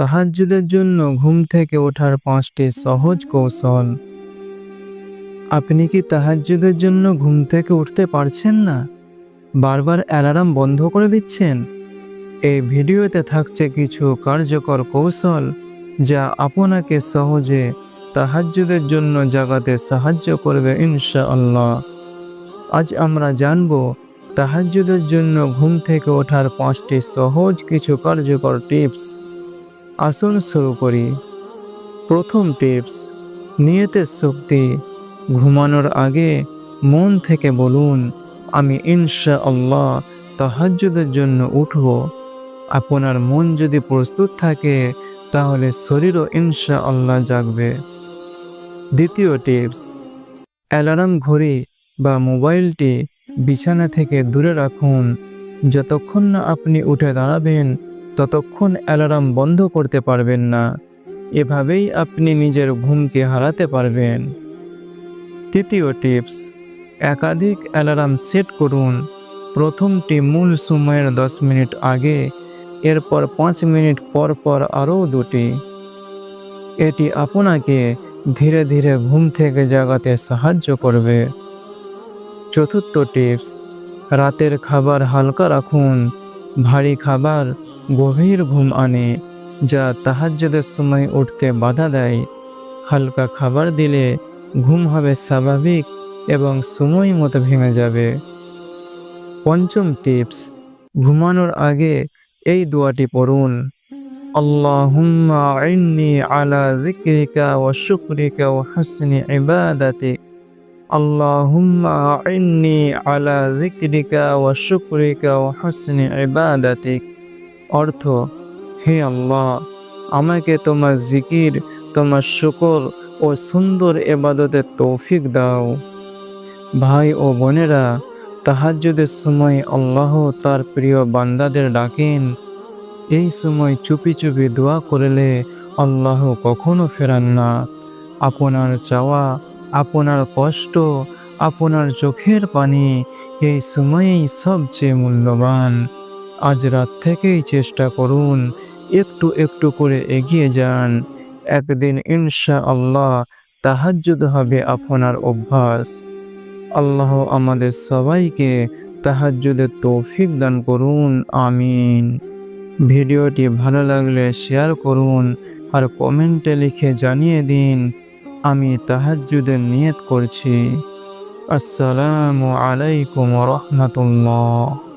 তাহাজ্জুদের জন্য ঘুম থেকে ওঠার পাঁচটি সহজ কৌশল। আপনি কি তাহাজ্জুদের জন্য ঘুম থেকে উঠতে পারছেন না? বারবার অ্যালার্ম বন্ধ করে দিচ্ছেন? এই ভিডিওতে থাকছে কিছু কার্যকর কৌশল যা আপনাকে সহজে তাহাজ্জুদের জন্য জাগাতে সাহায্য করবে ইনশাআল্লাহ। আজ আমরা জানব তাহাজ্জুদের জন্য ঘুম থেকে ওঠার পাঁচটি সহজ কিছু কার্যকর টিপস। আসুন শুরু করি। প্রথম টিপস নিয়তের শক্তি, ঘুমানোর আগে মন থেকে বলুন, আমি ইনশা আল্লাহ তাহাজ্জুদের জন্য উঠব। আপনার মন যদি প্রস্তুত থাকে, তাহলে শরীরও ইনশা আল্লাহ জাগবে। দ্বিতীয় টিপস অ্যালার্ম ঘড়ি বা মোবাইলটি বিছানা থেকে দূরে রাখুন। যতক্ষণ না আপনি উঠে দাঁড়াবেন ততক্ষণ অ্যালার্ম বন্ধ করতে পারবেন না। এভাবেই আপনি নিজের ঘুমকে হারাতে পারবেন। তৃতীয় টিপস, একাধিক অ্যালার্ম সেট করুন। প্রথমটি মূল সময়ের দশ মিনিট আগে, এরপর পাঁচ মিনিট পর পর আরও দুটি। এটি আপনাকে ধীরে ধীরে ঘুম থেকে জাগাতে সাহায্য করবে। চতুর্থ টিপস, রাতের খাবার হালকা রাখুন। ভারী খাবার গভীর ঘুম আনে, যা তাহাজ্জুদের সময় উঠতে বাধা দেয়। হালকা খাবার দিলে ঘুম হবে স্বাভাবিক এবং সময় মতো ভেঙে যাবে। পঞ্চম টিপস, ঘুমানোর আগে এই দোয়াটি পড়ুন। আল্লাহুম্মা আলা যিকরিকা ওয়া ইবাদাতিক। অর্থ, হে আল্লাহ, আমাকে তোমার জিকির, তোমার শুকর ও সুন্দর এবাদতের তৌফিক দাও। ভাই ও বোনেরা, তাহাজ্জুদের সময় আল্লাহ তার প্রিয় বান্দাদের ডাকেন। এই সময় চুপি চুপি দোয়া করলে আল্লাহ কখনো ফেরান না। আপনার চাওয়া, আপনার কষ্ট, আপনার চোখের পানি এই সময়েই সবচেয়ে মূল্যবান। আজ রাত থেকেই চেষ্টা করুন, একটু একটু করে এগিয়ে যান। একদিন ইনশা আল্লাহ তাহাজ্জুদ হবে আপনার অভ্যাস। আল্লাহ আমাদের সবাইকে তাহাজ্জুদের তৌফিক দান করুন, আমিন। ভিডিওটি ভালো লাগলে শেয়ার করুন আর কমেন্টে লিখে জানিয়ে দিন, আমি তাহাজ্জুদের নিয়ত করছি। আসসালামু আলাইকুম রহমতুল্লাহ।